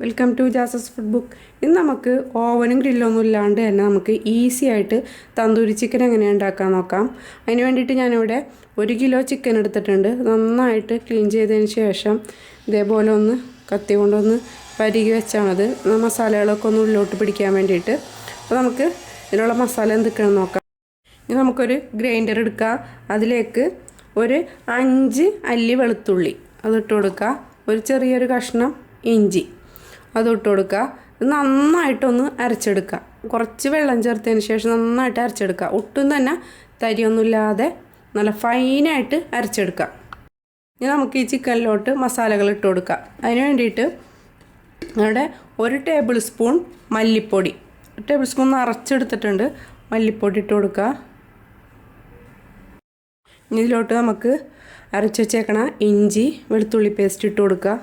Welcome to ജാസസ് food book ഇന്ന് നമുക്ക് ഓവനും ഗ്രില്ലൊന്നും ഇല്ലാണ്ട് തന്നെ നമുക്ക് ഈസി ആയിട്ട് തന്തൂരി ചിക്കൻ എങ്ങനെ ഉണ്ടാക്കാൻ നോക്കാം. അതിന് വേണ്ടിയിട്ട് ഞാനിവിടെ ഒരു കിലോ ചിക്കൻ എടുത്തിട്ടുണ്ട്. നന്നായിട്ട് ക്ലീൻ ചെയ്തതിന് ശേഷം ഇതേപോലെ ഒന്ന് കത്തി കൊണ്ടൊന്ന് പരുകി വെച്ചാൽ മതി മസാലകളൊക്കെ ഒന്ന് ഉള്ളിലോട്ട് പിടിക്കാൻ വേണ്ടിയിട്ട്. അപ്പോൾ നമുക്ക് ഇതിനുള്ള മസാല എന്തൊക്കെയാണെന്ന് നോക്കാം. ഇനി നമുക്കൊരു ഗ്രൈൻഡർ എടുക്കുക. അതിലേക്ക് ഒരു അഞ്ച് അല്ലി വെളുത്തുള്ളി അതിട്ട് കൊടുക്കുക. ഒരു ചെറിയൊരു കഷ്ണം ഇഞ്ചി. അത് ഇട്ട് കൊടുക്കുക നന്നായിട്ടൊന്ന് അരച്ചെടുക്കുക. കുറച്ച് വെള്ളം ചേർത്തതിന് ശേഷം നന്നായിട്ട് അരച്ചെടുക്കുക. ഒട്ടും തന്നെ തരിയൊന്നുമില്ലാതെ നല്ല ഫൈനായിട്ട് അരച്ചെടുക്കുക. ഇനി നമുക്ക് ഈ ചിക്കനിലോട്ട് മസാലകൾ ഇട്ട് കൊടുക്കുക. അതിന് വേണ്ടിയിട്ട് അവിടെ ഒരു ടേബിൾ സ്പൂൺ മല്ലിപ്പൊടി. ടേബിൾ സ്പൂൺ അരച്ചെടുത്തിട്ടുണ്ട്. മല്ലിപ്പൊടി ഇട്ട് കൊടുക്കുക. ഇതിലോട്ട് നമുക്ക് അരച്ച് വെച്ചേക്കണ ഇഞ്ചി വെളുത്തുള്ളി പേസ്റ്റ് ഇട്ട് കൊടുക്കുക.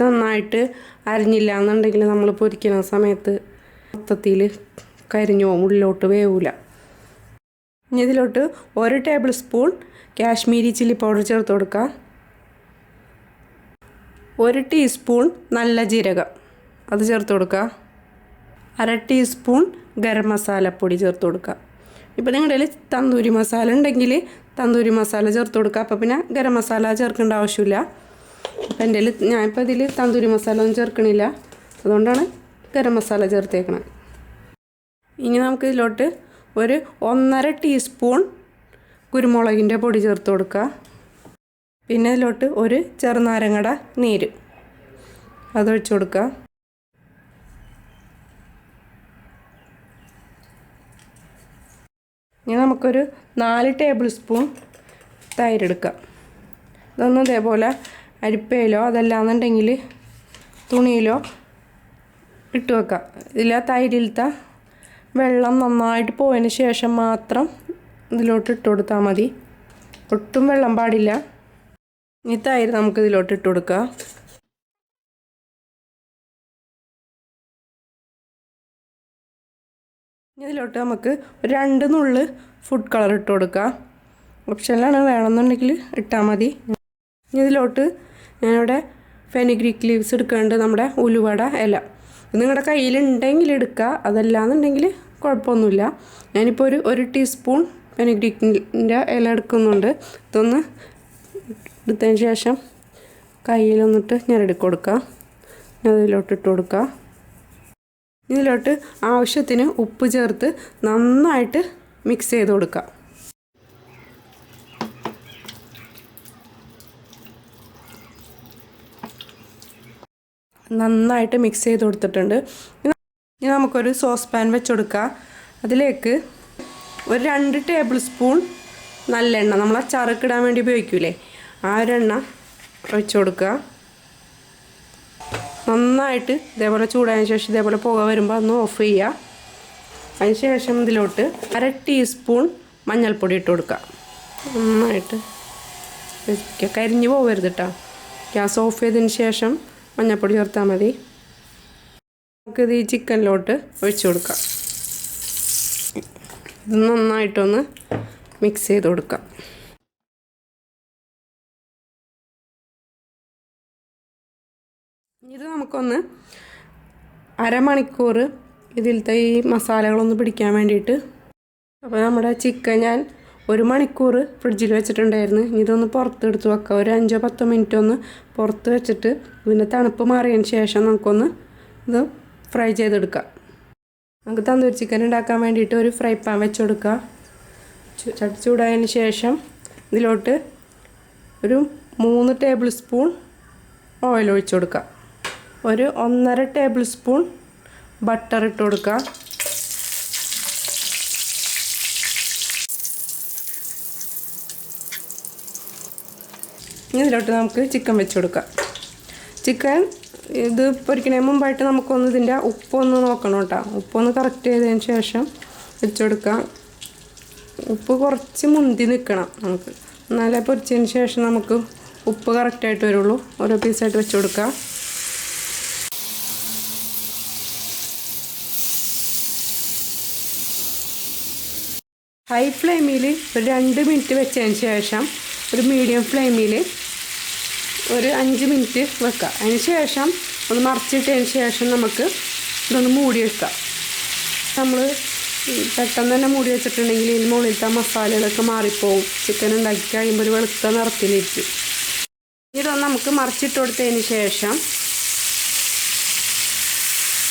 നന്നായിട്ട് അരിഞ്ഞില്ല എന്നുണ്ടെങ്കിൽ നമ്മൾ പൊരിക്കുന്ന സമയത്ത് മൊത്തത്തിൽ കരിഞ്ഞോ ഉള്ളിലോട്ട് വേവില്ല ഇനി ഇതിലോട്ട് ഒരു tablespoon Kashmiri chilli powder ചേർത്ത് കൊടുക്കുക ഒരു ടീസ്പൂൺ നല്ല ജീരകം അത് ചേർത്ത് കൊടുക്കുക. അര ടീസ്പൂൺ ഗരം മസാലപ്പൊടി ചേർത്ത് കൊടുക്കുക. ഇപ്പോൾ നിങ്ങളുടെ കയ്യിൽ തന്തൂരി മസാല ഉണ്ടെങ്കിൽ തന്തൂരി മസാല ചേർത്ത് കൊടുക്കുക. അപ്പോൾ പിന്നെ ഗരം മസാല ചേർക്കേണ്ട ആവശ്യമില്ല. അപ്പോൾ എന്റെ ഞാനിപ്പോൾ ഇതിൽ തന്തൂരി മസാല ഒന്നും ചേർക്കണില്ല. അതുകൊണ്ടാണ് ഗരം മസാല ചേർത്തേക്കണത് ഇനി നമുക്ക് ഇതിലോട്ട് ഒരു ഒന്നര ടീസ്പൂൺ കുരുമുളകിന്റെ പൊടി ചേർത്ത് കൊടുക്കുക പിന്നെ ഇതിലോട്ട് ഒരു ചെറുനാരങ്ങട നീര് അതൊഴിച്ച് കൊടുക്കുക ഇനി നമുക്കൊരു നാല് ടേബിൾ സ്പൂൺ തൈരെടുക്കാം ഇതൊന്നും ഇതേപോലെ അരിപ്പയിലോ അതല്ലാന്നുണ്ടെങ്കിൽ തുണിയിലോ ഇട്ട് വെക്കാം. ഇതിൽ തൈരിലത്തെ വെള്ളം നന്നായിട്ട് പോയതിന് ശേഷം മാത്രം ഇതിലോട്ട് ഇട്ട് കൊടുത്താൽ മതി. ഒട്ടും വെള്ളം പാടില്ല. ഇനി തൈര് നമുക്ക് ഇതിലോട്ട് ഇട്ട് കൊടുക്കാം. ഇതിലോട്ട് നമുക്ക് രണ്ട് നുള്ള് ഫുഡ് കളർ ഇട്ട് കൊടുക്കുക ഓപ്ഷനിലാണ് വേണമെന്നുണ്ടെങ്കിൽ ഇട്ടാൽ മതി. ഇതിലോട്ട് ഞാനിവിടെ ഫെനിഗ്രിക് ലീവ്സ് എടുക്കേണ്ടത് നമ്മുടെ ഉലുവട ഇല. നിങ്ങളുടെ കയ്യിലുണ്ടെങ്കിൽ എടുക്കുക. അതല്ലാന്നുണ്ടെങ്കിൽ കുഴപ്പമൊന്നുമില്ല. ഞാനിപ്പോൾ ഒരു ഒരു ടീസ്പൂൺ ഫെനിഗ്രിക്കിന്റെ ഇല എടുക്കുന്നുണ്ട്. ഇതൊന്ന് എടുത്തതിന് ശേഷം കയ്യിലൊന്നിട്ട് ഞെരടി കൊടുക്കുക. അതിലോട്ട് ഇട്ട് കൊടുക്കുക. ഇതിലോട്ട് ആവശ്യത്തിന് ഉപ്പ് ചേർത്ത് നന്നായിട്ട് മിക്സ് ചെയ്ത് കൊടുക്കുക. നന്നായിട്ട് മിക്സ് ചെയ്ത് കൊടുത്തിട്ടുണ്ട്. ഇനി നമുക്കൊരു സോസ് പാൻ വെച്ച് കൊടുക്കുക അതിലേക്ക് ഒരു രണ്ട് ടേബിൾ സ്പൂൺ നല്ലെണ്ണ നമ്മൾ അച്ചാറൊക്കെ ഇടാൻ വേണ്ടി ഉപയോഗിക്കൂലേ? ആ ഒരു എണ്ണ ഒഴിച്ച് കൊടുക്കുക നന്നായിട്ട് ഇതേപോലെ ചൂടായതിനു ശേഷം ഇതേപോലെ പുക വരുമ്പോൾ ഒന്ന് ഓഫ് ചെയ്യുക അതിന് ശേഷം ഇതിലോട്ട് അര ടീസ്പൂൺ മഞ്ഞൾപ്പൊടി ഇട്ട് കൊടുക്കുക നന്നായിട്ട്. കരിഞ്ഞു പോകരുത് കേട്ടോ ഗ്യാസ് ഓഫ് ചെയ്തതിന് ശേഷം മഞ്ഞൾപ്പൊടി ചേർത്താൽ മതി. നമുക്കിത് ഈ ചിക്കനിലോട്ട് ഒഴിച്ചു കൊടുക്കാം. ഇത് നന്നായിട്ടൊന്ന് മിക്സ് ചെയ്ത് കൊടുക്കാം. ഇത് നമുക്കൊന്ന് അരമണിക്കൂർ ഇതിലത്തെ ഈ മസാലകളൊന്ന് പിടിക്കാൻ വേണ്ടിയിട്ട്. അപ്പോൾ നമ്മുടെ ചിക്കൻ ഞാൻ ഒരു മണിക്കൂർ ഫ്രിഡ്ജിൽ വെച്ചിട്ടുണ്ടായിരുന്നു. ഇനി ഇതൊന്ന് പുറത്തെടുത്ത് വെക്കാം. ഒരു അഞ്ചോ പത്തോ മിനിറ്റ് ഒന്ന് പുറത്ത് വെച്ചിട്ട് ഇതിന്റെ തണുപ്പ് മാറിയതിന് ശേഷം നമുക്കൊന്ന് ഇത് ഫ്രൈ ചെയ്തെടുക്കാം. നമുക്ക് തന്തൂരി ചിക്കൻ ഉണ്ടാക്കാൻ വേണ്ടിയിട്ട് ഒരു ഫ്രൈ പാൻ വെച്ച് കൊടുക്കുക ചട്ടി ചൂടായതിന് ശേഷം ഇതിലോട്ട് ഒരു മൂന്ന് ടേബിൾ സ്പൂൺ ഓയിൽ ഒഴിച്ചു കൊടുക്കുക ഒരു ഒന്നര ടേബിൾ സ്പൂൺ ബട്ടർ ഇട്ട് കൊടുക്കുക ഇതിലോട്ട് നമുക്ക് ചിക്കൻ വെച്ച് കൊടുക്കാം. ചിക്കൻ ഇത് പൊരിക്കണതിന് മുമ്പായിട്ട് നമുക്കൊന്ന് ഇതിന്റെ ഉപ്പൊന്ന് നോക്കണം കേട്ടോ. ഉപ്പൊന്ന് കറക്റ്റ് ചെയ്തതിന് ശേഷം വെച്ച് കൊടുക്കാം. ഉപ്പ് കുറച്ച് മുന്തി നിൽക്കണം നമുക്ക്. എന്നാലേ പൊരിച്ചതിന് ശേഷം നമുക്ക് ഉപ്പ് കറക്റ്റായിട്ട് വരുള്ളൂ. ഓരോ പീസായിട്ട് വെച്ച് കൊടുക്കാം. ഹൈ ഫ്ലെയിമിൽ ഒരു രണ്ട് മിനിറ്റ് വെച്ചതിന് ശേഷം ഒരു മീഡിയം ഫ്ലെയിമിൽ ഒരു അഞ്ച് മിനിറ്റ് വെക്കുക അതിന് ശേഷം ഒന്ന് മറിച്ചിട്ടതിന് ശേഷം നമുക്ക് ഇതൊന്ന് മൂടി വെക്കാം നമ്മൾ പെട്ടെന്ന് തന്നെ മൂടി വെച്ചിട്ടുണ്ടെങ്കിൽ ഇതിന് മുകളിലത്തെ മസാലകളൊക്കെ മാറിപ്പോവും. ചിക്കൻ ഉണ്ടാക്കി കഴിയുമ്പോൾ ഒരു വെളുത്ത നിറത്തിലിരിക്കും. ഇതൊന്ന് നമുക്ക് മറിച്ചിട്ട് കൊടുത്തതിന് ശേഷം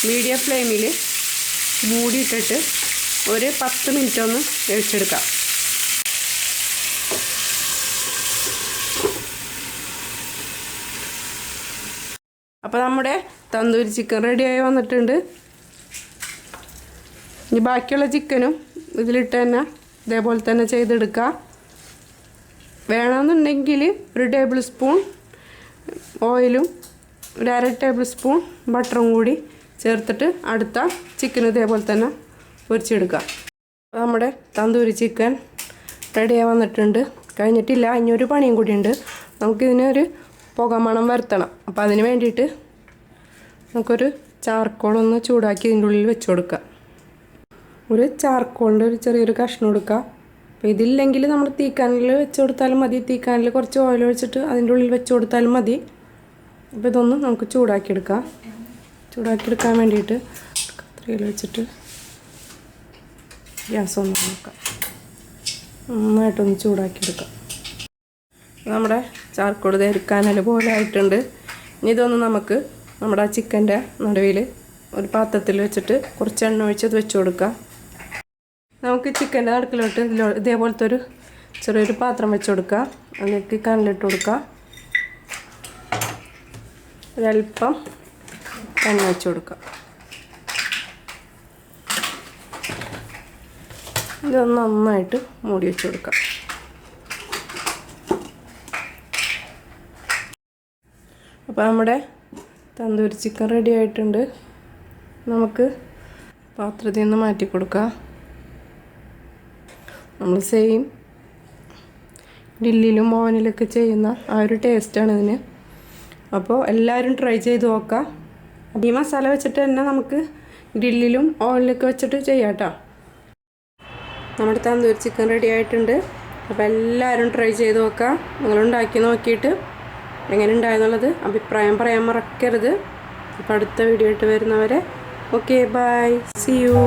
മീഡിയം ഫ്ലെയിമിൽ മൂടിയിട്ടിട്ട് ഒരു പത്ത് മിനിറ്റ് ഒന്ന് വേവിച്ചെടുക്കാം. അപ്പോൾ നമ്മുടെ തന്തൂരി ചിക്കൻ റെഡിയായി വന്നിട്ടുണ്ട്. ഇനി ബാക്കിയുള്ള ചിക്കനും ഇതിലിട്ട് തന്നെ ഇതേപോലെ തന്നെ ചെയ്തെടുക്കുക വേണമെന്നുണ്ടെങ്കിൽ ഒരു ടേബിൾ സ്പൂൺ ഓയിലും ഒരു അര ടേബിൾ സ്പൂൺ ബട്ടറും കൂടി ചേർത്തിട്ട് അടുത്ത ചിക്കൻ ഇതേപോലെ തന്നെ പൊരിച്ചെടുക്കുക നമ്മുടെ തന്തൂരി ചിക്കൻ റെഡിയായി വന്നിട്ടുണ്ട്. കഴിഞ്ഞിട്ടില്ല ഇനി ഒരു പണിയും കൂടിയുണ്ട് നമുക്കിതിനൊരു പുകമണം വരുത്തണം. അപ്പോൾ അതിന് വേണ്ടിയിട്ട് നമുക്കൊരു ചാർക്കോളൊന്ന് ചൂടാക്കി ഇതിന്റെ ഉള്ളിൽ വെച്ച് കൊടുക്കുക. ഒരു ചാർക്കോളിന്റെ ഒരു ചെറിയൊരു കഷ്ണം കൊടുക്കുക. അപ്പോൾ ഇതില്ലെങ്കിൽ നമ്മൾ തീക്കാനിൽ വെച്ച് കൊടുത്താലും മതി. തീക്കാനിൽ കുറച്ച് ഓയിൽ ഒഴിച്ചിട്ട് അതിന്റെ ഉള്ളിൽ വെച്ച് കൊടുത്താലും മതി. അപ്പോൾ ഇതൊന്ന് നമുക്ക് ചൂടാക്കിയെടുക്കാം. ചൂടാക്കിയെടുക്കാൻ വേണ്ടിയിട്ട് കത്രിയിൽ വെച്ചിട്ട് ഗ്യാസ് ഒന്ന് നോക്കാം നന്നായിട്ടൊന്ന് ചൂടാക്കിയെടുക്കാം. നമ്മുടെ ചാർക്കോൾ ധരിക്കാനൽ പോലെ ആയിട്ടുണ്ട് ഇനി ഇതൊന്ന് നമുക്ക് നമ്മുടെ ആ ചിക്കന്റെ നടുവിൽ ഒരു പാത്രത്തിൽ വെച്ചിട്ട് കുറച്ച് എണ്ണ ഒഴിച്ച് അത് വെച്ച് കൊടുക്കാം. നമുക്ക് ചിക്കന്റെ നടുക്കിലോട്ട് ഇതിലോ ഇതേപോലത്തെ ഒരു ചെറിയൊരു പാത്രം വെച്ച് കൊടുക്കാം. അതിലേക്ക് കണ്ണിലിട്ട് കൊടുക്കാം. ഒരല്പം എണ്ണ വെച്ച് കൊടുക്കാം. ഇതൊന്ന് നന്നായിട്ട് മൂടി വെച്ച് കൊടുക്കാം. അപ്പോൾ നമ്മുടെ തന്തൂരി ചിക്കൻ റെഡി ആയിട്ടുണ്ട്. നമുക്ക് പാത്രത്തിൽ നിന്ന് മാറ്റി കൊടുക്കാം. നമ്മൾ സെയിം ഡില്ലിലും ഓവനിലൊക്കെ ചെയ്യുന്ന ആ ഒരു ടേസ്റ്റാണ് ഇതിന്. അപ്പോൾ എല്ലാവരും ട്രൈ ചെയ്ത് നോക്കാം അപ്പോൾ ഈ മസാല വെച്ചിട്ട് തന്നെ നമുക്ക് ഗ്രില്ലിലും ഓവനിലൊക്കെ വെച്ചിട്ട് ചെയ്യാട്ടോ നമ്മുടെ തന്തൂരി ചിക്കൻ റെഡി ആയിട്ടുണ്ട്. അപ്പോൾ എല്ലാവരും ട്രൈ ചെയ്ത് നോക്കാം നിങ്ങളുണ്ടാക്കി നോക്കിയിട്ട് എങ്ങനെ ഉണ്ടായെന്നുള്ളത് അഭിപ്രായം പറയാൻ മറക്കരുത്. അപ്പോൾ അടുത്ത വീഡിയോ ആയിട്ട് വരുന്നവരെ ഓക്കെ ബൈ സി യു